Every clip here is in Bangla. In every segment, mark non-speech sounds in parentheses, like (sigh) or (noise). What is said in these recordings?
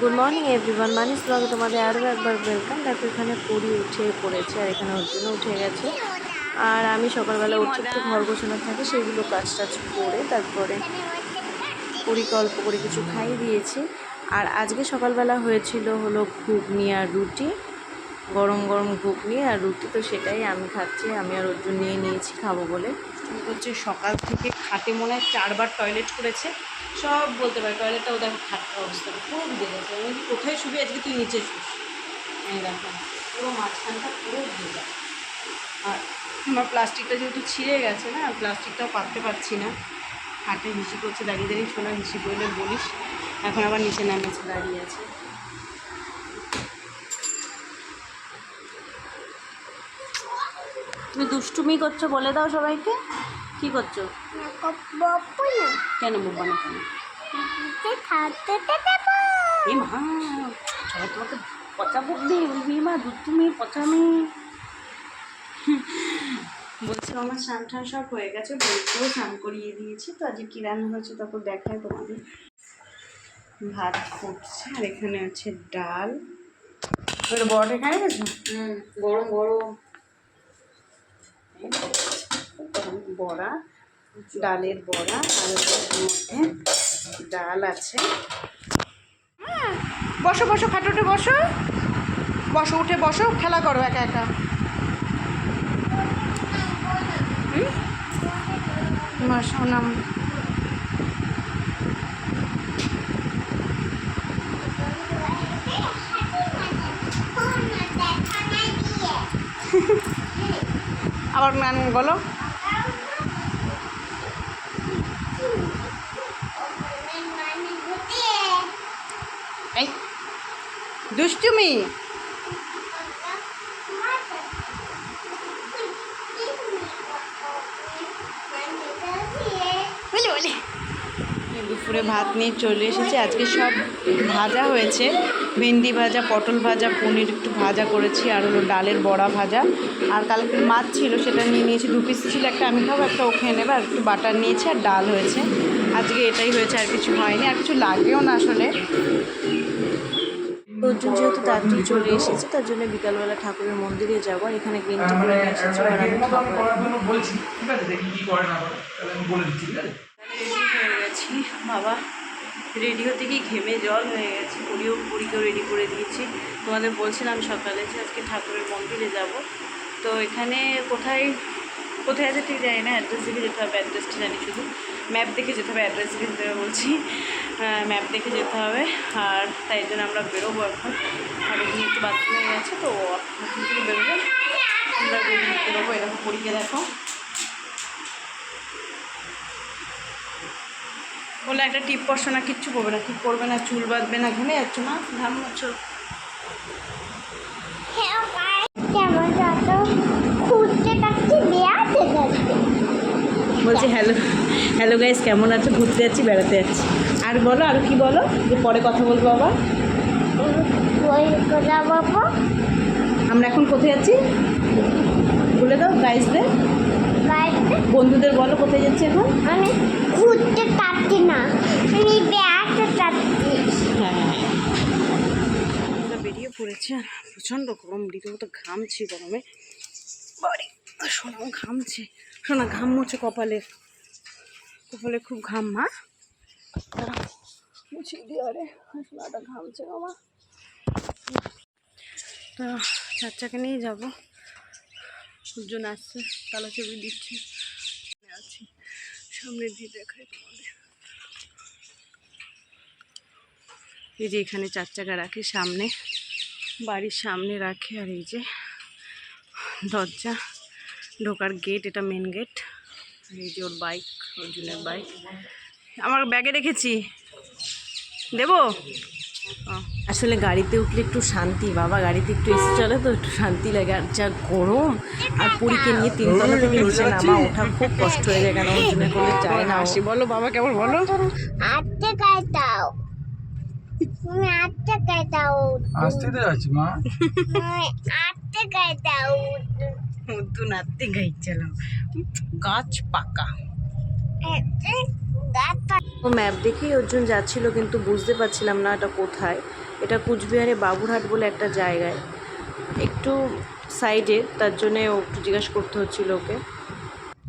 গুড মর্নিং এভরিওয়ান মানিস ব্লগে তোমাদের আরও একবার ওয়েলকাম দেখো, এখানে পুরী উঠে পড়েছে আর এখানে ওর জন্য উঠে গেছে। আর আমি সকালবেলা উঠে একটু ঘর গোছানো থাকে, সেগুলো কাজ টাজ করে তারপরে পুরীকে অল্প করে কিছু খাইয়ে দিয়েছি। আর আজকে সকালবেলা হয়েছিল হলো ঘুগনি আর রুটি, গরম গরম ঘুগনি আর রুটি। তো সেটাই আমি খাচ্ছি, আমি আর অর্জুন নিয়ে নিয়েছি খাব বলে। হচ্ছে সকাল থেকে খাটে মনে হয় চারবার টয়লেট করেছে। সব বলতে পারে টয়লেটটাও দেখো খাটটা অবস্থা খুব গেছে আমি কোথায় শুবি, আজকে তুই নিচে শুস। এই দেখো, পুরো মাঝখানটা পুরো ভেজা আর আমার প্লাস্টিকটা যেহেতু ছিঁড়ে গেছে না, প্লাস্টিকটাও পাততে পারছি না। হাটে হিসি করছে, দাঁড়িয়ে দাঁড়িয়ে শোনা হিসি করলে বলিস। এখন আবার নিচে নামিয়েছে দাঁড়িয়ে আছে। তুমি দুষ্টুমি করছ বলে দাও সবাইকে। কি করছ? কেন বোবা না কেন? এ মা সবাই তোমাকে পচা বকবে বলবি মা দুধ তুমি পচা মেয়ে। বলছে আমার স্নান টান সব হয়ে গেছে বলতেও স্নান করিয়ে দিয়েছি তো আজকে কী রান্না হয়েছে তারপর দেখায় তোমাদের। ভাত ফুটছে আর এখানে আছে ডাল। ওটা বড়টা এখানে গেছে? গরম গরম। বড়া। ডালের বড়া আর মধ্যে ডাল আছে। বসো বসো খাটুটে বসো। বসো উঠে বসো খেলা করো একা একা। (laughs) বসো নাম আবার গান বলো। দুষ্টুমি। দুপুরে ভাত নিয়ে চলে এসেছে। আজকে সব ভাজা হয়েছে। ভেন্ডি ভাজা, পটল ভাজা, পনির একটু ভাজা করেছি, আর হলো ডালের বড়া ভাজা। আর কালকে মাছ ছিল, সেটা নিয়ে নিয়েছি। দু পিস ছিল, একটা আমি খাব, একটা ও খেয়ে নেবে, আর একটু বাটার নিয়েছি, আর ডাল হয়েছে। আজকে এটাই হয়েছে, আর কিছু হয়নি। আর কিছু লাগেও না আসলে। অর্জুন যেহেতু তাড়াতাড়ি চলে এসেছে, তার জন্য বিকালবেলা ঠাকুরের মন্দিরে যাব আর এখানে গ্রিন টি করে এসেছে আর আমি হয়ে গেছি বাবা রেডি হতে গিয়ে ঘেমে জল হয়ে গেছে? পুরীও পুরীকেও রেডি করে দিয়েছি। তোমাদের বলছিলাম সকালে যে আজকে ঠাকুরের মন্দিরে যাব। তো এখানে কোথায় কোথায় আছে ঠিক জানি না অ্যাড্রেস দেখে যেতে হবে অ্যাড্রেসটা জানি শুধু। ম্যাপ দেখে যেতে হবে অ্যাড্রেস দেখে যেতে হবে বলছি। ম্যাপ দেখে যেতে হবে, আর তাই জন্য আমরা বেরোবো এখন। আর এখানে একটু বাথরুম হয়ে গেছে তো বাথরুম থেকে বেরোবো আমরা বেরোবো এরকম পরীকে দেখো। বলে একটা টিপ পরশো না, কিচ্ছু করবে না, কি করবে না, চুল বাঁধবে না ঘুমে যাচ্ছ না ঘাম হচ্ছ বলছি হ্যালো হ্যালো গাইস কেমন আছো? ঘুরতে যাচ্ছি, বেড়াতে যাচ্ছি। আর বলো, আর কি বলো? যে পরে কথা বলব আবার। আমরা এখন কোথায় যাচ্ছি? বলে দাও গাইসদের বন্ধুদের বলো, কোথায় যাচ্ছি এখন? আমি ঘুরতে পারছি না আমি বেড়াতে চাচ্ছি হ্যাঁ বেরিয়ে পড়েছে প্রচণ্ড গরম, রীতিমতো ঘামছি গরমে। বাড়ি সোনাও ঘামছে। সোনা ঘাম মুছে কপালের কপালে খুব ঘাম, মা। মুছিয়ে দিই আরে ঘামছে, বাবা। তো চার চাকা নিয়ে যাব। সূর্যন আসছে, তালা ছবি দিচ্ছে। আছি, সামনে দিয়ে দেখাই তোমাদের। এই যে এখানে চার চাকা রাখে, সামনে। বাড়ির সামনে রাখে, আর এই যে দরজা। ঢোকার গেট এটা মেন গেট এই যে ওর বাইক অর্জুনের বাইক আমার ব্যাগে রেখেছি। দেবো? আসলে গাড়িতে উঠলে একটু শান্তি বাবা গাড়িতে একটু এসে চলে তো একটু শান্তি লাগে। আর যা গরম আর পুরীকে নিয়ে তিনতলা থেকে নিচে নামা ওঠা খুব কষ্ট হয়ে যায় কেন অর্জুনের করলে চায় না। আসি বলো বাবা কেমন? বলো। আটটা গায়ে দাও? তুমি আটটা গায়ে দাও? আসতে তো যাচ্ছি মা। আটটা গায়ে উদ্দু নাড়তে গাইছিলাম। গাছ পাকা। ও ম্যাপ দেখেই অর্জুন যাচ্ছিল কিন্তু বুঝতে পারছিলাম না এটা কোথায়। এটা কুচবিহারে বাবুরহাট বলে একটা জায়গায়। একটু সাইডে তার জন্যে ও একটু জিজ্ঞাসা করতে হচ্ছিল ওকে।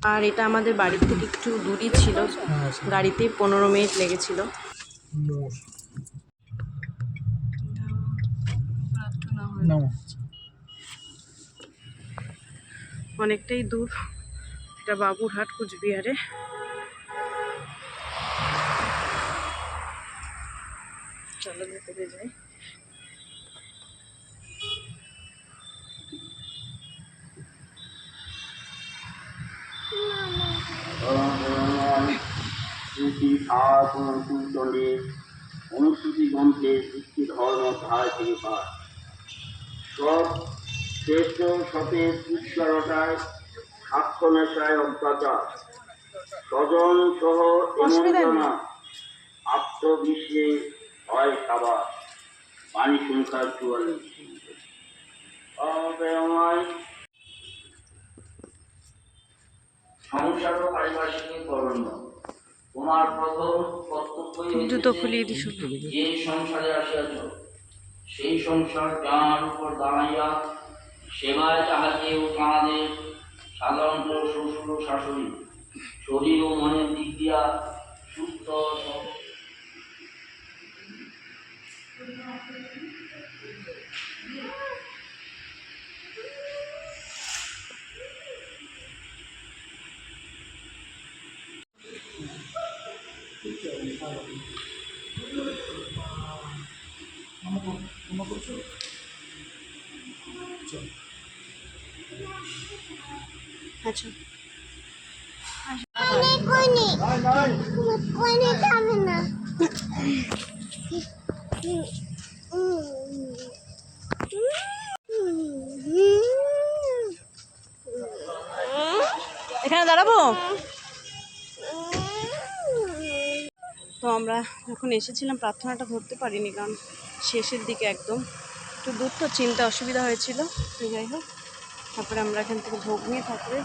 আর এটা আমাদের বাড়ির থেকে একটু দূরই ছিল। গাড়িতেই পনেরো মিনিট লেগেছিল। অনেকটাই দূর। এটা বাবুরহাট কুচবিহারে। চলো ভেতরে যাই। অনুসূচি গ্রন্থে ভিত্তি ধর্ম ধার সব শ্রেষ্ঠ সতেজ উচ্চারটায় স্বার্থ নেশায় অত্যাচার স্বজন সহ। এমন আত্মবিশ্বে হয় খাবার। পানি সংখ্যা চুয়াল্লিশ সংসার ও পারিপার্শ্বিক করণ্য তোমার প্রথম কর্তব্যই যে সংসারে আসিয়াছ সেই সংসার যার উপর দাঁড়াইয়া সেবায় তাহাকে ও তাহাদের সাধারণত শ্বশুর ও শাশুড়ি, শরীর ও মনের দিক দিয়া সুস্থ স- আচ্ছা। এখানে দাঁড়াবো? তো আমরা যখন এসেছিলাম প্রার্থনাটা ধরতে পারিনি কারণ শেষের দিকে একদম একটু দূর তো চিনতে অসুবিধা হয়েছিল। তো যাই হোক। তারপরে আমরা এখান থেকে ভোগ নিয়ে তারপরে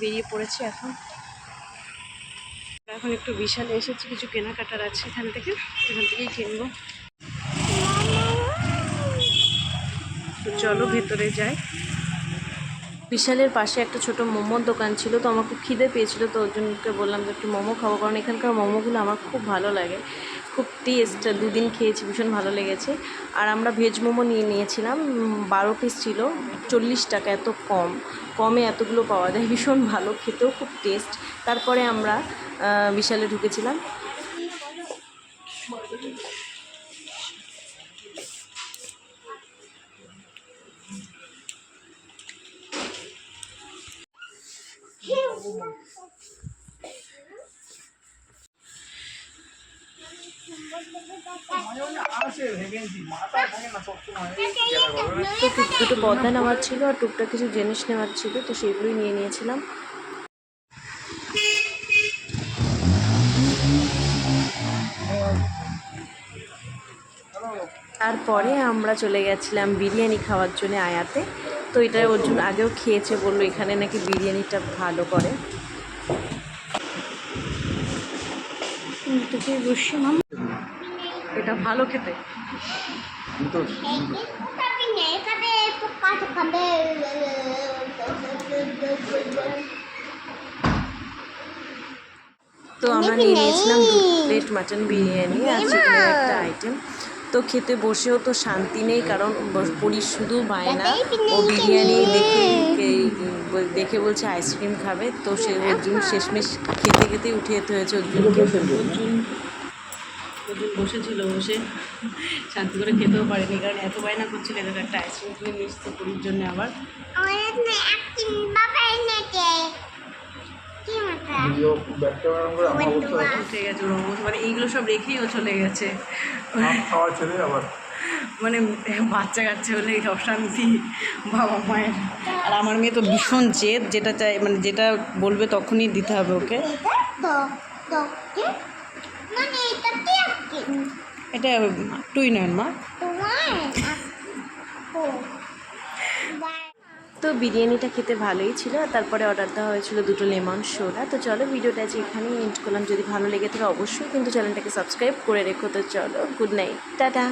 বেরিয়ে পড়েছি এখন। এখন একটু বিশালে এসেছি, কিছু কেনাকাটার আছে এখান থেকে, এখান থেকেই কিনবো। চলো ভেতরে যাই। বিশালের পাশে একটা ছোট মোমোর দোকান ছিল, তো আমার খুব খিদে পেয়েছিল, তো ওর জন্যকে বললাম যে একটু মোমো খাব, কারণ এখানকার মোমোগুলো আমার খুব ভালো লাগে। খুব টেস্ট দুদিন খেয়েছি, ভীষণ ভালো লেগেছে। আর আমরা ভেজ মোমো নিয়ে নিয়েছিলাম বারো পিস ছিল, চল্লিশ টাকা, এত কম। কমে এতগুলো পাওয়া যায়, ভীষণ ভালো, খেতেও খুব টেস্ট তারপরে আমরা বিশালে ঢুকেছিলাম। তো নেওয়ার ছিল আর টুকটাক কিছু জিনিস নেওয়ার ছিল, তো সেগুলোই নিয়ে নিয়েছিলাম। তারপরে আমরা চলে গেছিলাম বিরিয়ানি খাওয়ার জন্য আয়াতে। তো এটা ওর জন্য আগেও খেয়েছে বলল, এখানে নাকি বিরিয়ানিটা ভালো করে। মাম এটা ভালো খেতে। তো আমরা নিয়ে নিয়েছিলাম দু প্লেট মাটন বিরিয়ানি আর চিকেনের একটা আইটেম তো খেতে বসেও তো শান্তি নেই কারণ পরি শুধু বায়না ও বিরিয়ানি দেখে দেখে বলছে আইসক্রিম খাবে। তো সে অর্জুন শেষমেশ খেতে খেতে উঠে যেতে হয়েছে অর্জুনকে অর্জুন অর্জুন বসেছিল বসে শান্তি করে খেতেও পারেনি কারণ এত বায়না করছিল এদের একটা আইসক্রিম কিনে নিয়ে এসছে পুরীর জন্য আবার। ঠিক আছে ওর অবস্থা মানে এইগুলো সব রেখেই ও চলে গেছে। আবার। মানে বাচ্চা কাচ্চা হলে অশান্তি বাবা মায়ের। আর আমার মেয়ে তো ভীষণ জেদ যেটা চাই মানে যেটা বলবে তখনই দিতে হবে ওকে তো তো কি মানে এটা কি আপনি এটা টুই নয় মা। তো বিরিয়ানিটা খেতে ভালোই ছিল, আর তারপরে অর্ডার দেওয়া হয়েছিল দুটো লেমন সোডা। তো চলো ভিডিওটা যে এখানেই এন্ড করলাম। যদি ভালো লেগে থাকে অবশ্যই কিন্তু চ্যানেলটাকে সাবস্ক্রাইব করে রেখো। তো চলো গুড নাইট টাটা।